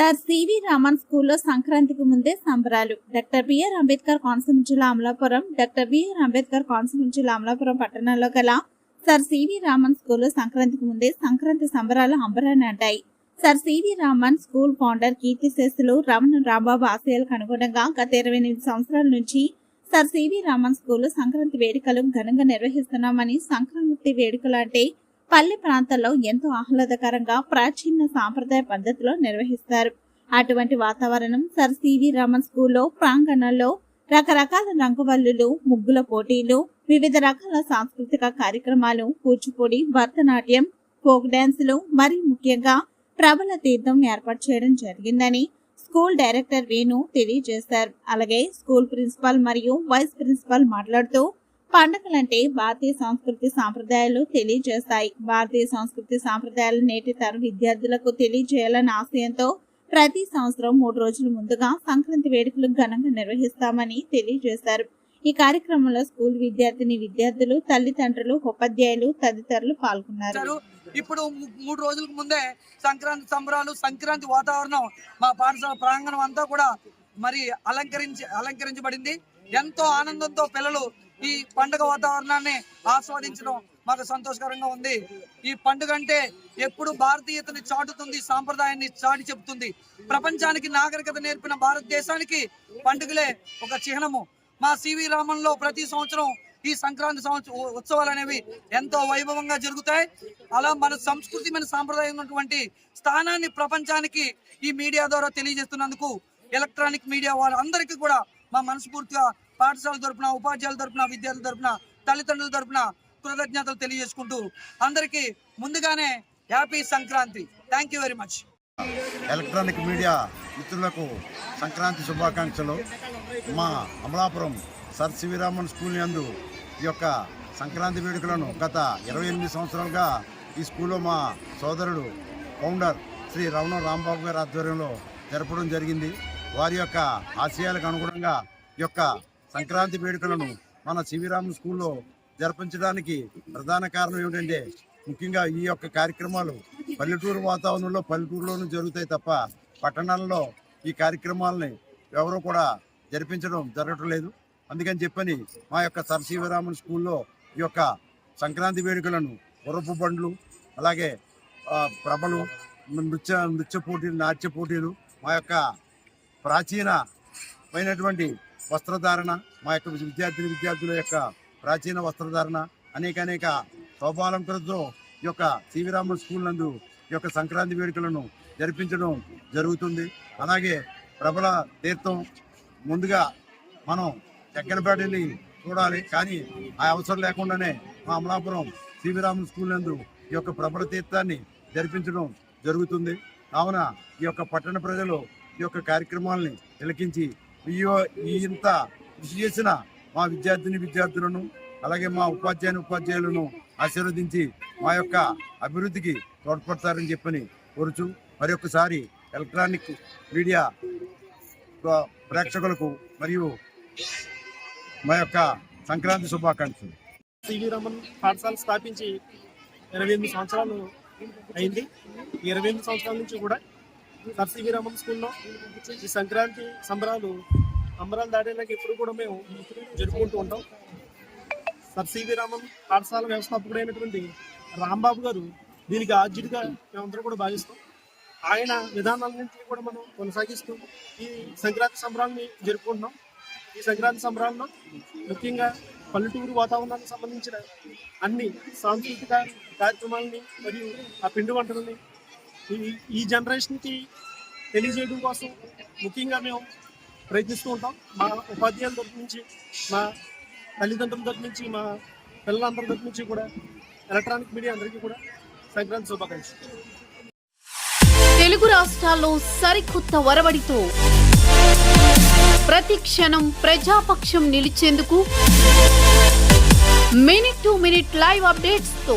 Sir CV Raman స్కూల్లో సంక్రాంతికి ముందే సంబరాలు. డాక్టర్ బిఆర్ అంబేద్కర్ కోనసీమ జిల్లా Amalapuram doctor B R Ambedkar Konaseema జిల్లా అమలాపురం పట్టణంలో గల సార్ సివి రామన్ స్కూల్లో సంక్రాంతికి ముందే సంక్రాంతి సంబరాలు అంబరాన్ని అంటాయి. Sir C V Raman school founder కీర్తిశేషులు రమణ రాంబాబు ఆశయాలకు అనుగుణంగా గత ఇరవై ఎనిమిది సంవత్సరాల నుంచి సార్ సివి రామన్ స్కూల్లో సంక్రాంతి వేడుకలు ఘనంగా నిర్వహిస్తున్నామని సంక్రాంతి వేడుకలు అంటే పల్లె ప్రాంతాల్లో ఎంతో ఆహ్లాదకరంగా ప్రాచీన సాంప్రదాయ పద్ధతిలో నిర్వహిస్తారు. అటువంటి వాతావరణం సర్ సివి రమన్ స్కూల్లో ప్రాంగణంలో రకరకాల రంగవల్లులు ముగ్గుల పోటీలు వివిధ రకాల సాంస్కృతిక కార్యక్రమాలు కూచిపూడి భరతనాట్యం ఫోక్ డాన్సులు మరి ముఖ్యంగా ప్రబల తీర్థం ఏర్పాటు చేయడం జరిగిందని స్కూల్ డైరెక్టర్ వేణు తెలియజేశారు. అలాగే స్కూల్ ప్రిన్సిపల్ మరియు వైస్ ప్రిన్సిపల్ మాట్లాడుతూ పండుగలంటే భారతీయ సంస్కృతి సాంప్రదాయాలు తెలియజేస్తాయి. భారతీయ సంస్కృతి సాంప్రదాయాలు నేటి తరం విద్యార్థులకు తెలియజేయాలన్న ఆశయంతో ప్రతి సంవత్సరం మూడు రోజుల ముందుగా సంక్రాంతి వేడుకలు ఘనంగా నిర్వహిస్తామని తెలియజేశారు. ఈ కార్యక్రమంలో స్కూల్ విద్యార్థిని విద్యార్థులు తల్లిదండ్రులు ఉపాధ్యాయులు తదితరులు పాల్గొన్నారు. ఇప్పుడు మూడు రోజులకు ముందే సంక్రాంతి సంబరాలు సంక్రాంతి వాతావరణం మా పాఠశాల ప్రాంగణం అంతా కూడా మరి అలంకరించి అలంకరించబడింది. ఎంతో ఆనందంతో పిల్లలు ఈ పండుగ వాతావరణాన్ని ఆస్వాదించడం మాకు సంతోషకరంగా ఉంది. ఈ పండుగ అంటే ఎప్పుడు భారతీయతని చాటుతుంది సాంప్రదాయాన్ని చాటి చెబుతుంది. ప్రపంచానికి నాగరికత నేర్పిన భారతదేశానికి పండుగలే ఒక చిహ్నము. మా సివి రామంలో ప్రతి సంవత్సరం ఈ సంక్రాంతి సంవత్సరం ఉత్సవాలు అనేవి ఎంతో వైభవంగా జరుగుతాయి. అలా మన సంస్కృతి మన సాంప్రదాయం ఉన్నటువంటి స్థానాన్ని ప్రపంచానికి ఈ మీడియా ద్వారా తెలియజేస్తున్నందుకు ఎలక్ట్రానిక్ మీడియా వాళ్ళందరికీ కూడా మా మనస్ఫూర్తిగా పాఠశాల తరపున ఉపాధ్యాయుల తరపున విద్యార్థుల తరపున తల్లిదండ్రుల తరపున కృతజ్ఞతలు తెలియజేసుకుంటూ అందరికీ ముందుగానే happy Sankranti. Thank you very much electronic media మిత్రులకు సంక్రాంతి శుభాకాంక్షలు. మా అమలాపురం సర్ శివరామన్ స్కూల్ నందు ఈ యొక్క సంక్రాంతి వేడుకలను గత ఇరవై ఎనిమిది సంవత్సరాలుగా ఈ స్కూల్లో మా సోదరుడు ఫౌండర్ శ్రీ రమణ రాంబాబు గారి ఆధ్వర్యంలో జరపడం జరిగింది. వారి యొక్క ఆశయాలకు అనుగుణంగా ఈ యొక్క సంక్రాంతి వేడుకలను మన శివిరామ్ స్కూల్లో జరిపించడానికి ప్రధాన కారణం ఏమిటంటే ముఖ్యంగా ఈ యొక్క కార్యక్రమాలు పల్లెటూరు వాతావరణంలో పల్లెటూరులోనూ జరుగుతాయి తప్ప పట్టణాల్లో ఈ కార్యక్రమాలని ఎవరూ కూడా జరిపించడం జరగటం లేదు. అందుకని చెప్పని మా యొక్క సరశివరామన్ స్కూల్లో ఈ యొక్క సంక్రాంతి వేడుకలను ఉరపు బండ్లు అలాగే ప్రభలు నృత్య నృత్య పోటీలు నాట్య పోటీలు మా యొక్క ప్రాచీనమైనటువంటి వస్త్రధారణ మా యొక్క విద్యార్థిని విద్యార్థుల యొక్క ప్రాచీన వస్త్రధారణ అనేక అనేక శోభాలంకరణతో ఈ యొక్క సివిరామ స్కూల్ నందు ఈ యొక్క సంక్రాంతి వేడుకలను జరిపించడం జరుగుతుంది. అలాగే ప్రబల తీర్థం ముందుగా మనం చక్కనపేటని చూడాలి. కానీ ఆ అవసరం లేకుండానే మా అమలాపురం సివిరామ స్కూల్ నందు ఈ యొక్క ప్రబల తీర్థాన్ని జరిపించడం జరుగుతుంది. కావున ఈ యొక్క పట్టణ ప్రజలు ఈ యొక్క కార్యక్రమాలని తిలకించి ఈ ఈ ఇంత కృషి చేసిన మా విద్యార్థిని విద్యార్థులను అలాగే మా ఉపాధ్యాయుని ఉపాధ్యాయులను ఆశీర్వదించి మా యొక్క అభివృద్ధికి తోడ్పడతారని చెప్పని కోరుచు మరి ఎలక్ట్రానిక్ మీడియా ప్రేక్షకులకు మరియు మా యొక్క సంక్రాంతి శుభాకాంక్షలు. సివి రమన్ పాఠశాల స్థాపించి ఇరవై ఎనిమిది సంవత్సరాలు అయింది. ఇరవై ఎనిమిది సంవత్సరాల నుంచి కూడా సర్ సివి స్కూల్లో ఈ సంక్రాంతి సంబరాలు అంబరాలు దాటేలాగా ఎప్పుడు కూడా మేము జరుపుకుంటూ ఉంటాం. సర్ సివి పాఠశాల వ్యవస్థాపకుడైనటువంటి రాంబాబు గారు దీనికి ఆద్యుడిగా మేమందరం కూడా భావిస్తాం. ఆయన విధానాలన్నింటినీ కూడా మనం కొనసాగిస్తూ ఈ సంక్రాంతి సంబరాలని జరుపుకుంటున్నాం. ఈ సంక్రాంతి సంబరాల్లో ముఖ్యంగా పల్లెటూరు వాతావరణానికి సంబంధించిన అన్ని సాంస్కృతిక కార్యక్రమాలని మరియు ఆ పిండి వంటలని ఈ ఈ జనరేషన్కి తెలియజేయడం కోసం ముఖ్యంగా మేము ప్రయత్నిస్తూ ఉంటాం. మా ఉపాధ్యాయుల తరపు నుంచి మా తల్లిదండ్రుల తరపు నుంచి మా పిల్లలందరి తరపు నుంచి కూడా ఎలక్ట్రానిక్ మీడియా అందరికీ కూడా సంక్రాంతి శుభాకాంక్షలు. తెలుగు రాష్ట్రాల్లో సరికొత్త వరవడితో ప్రతి క్షణం ప్రజాపక్షం నిలిచేందుకు మినిట్ టు మినిట్ లైవ్ అప్డేట్స్తో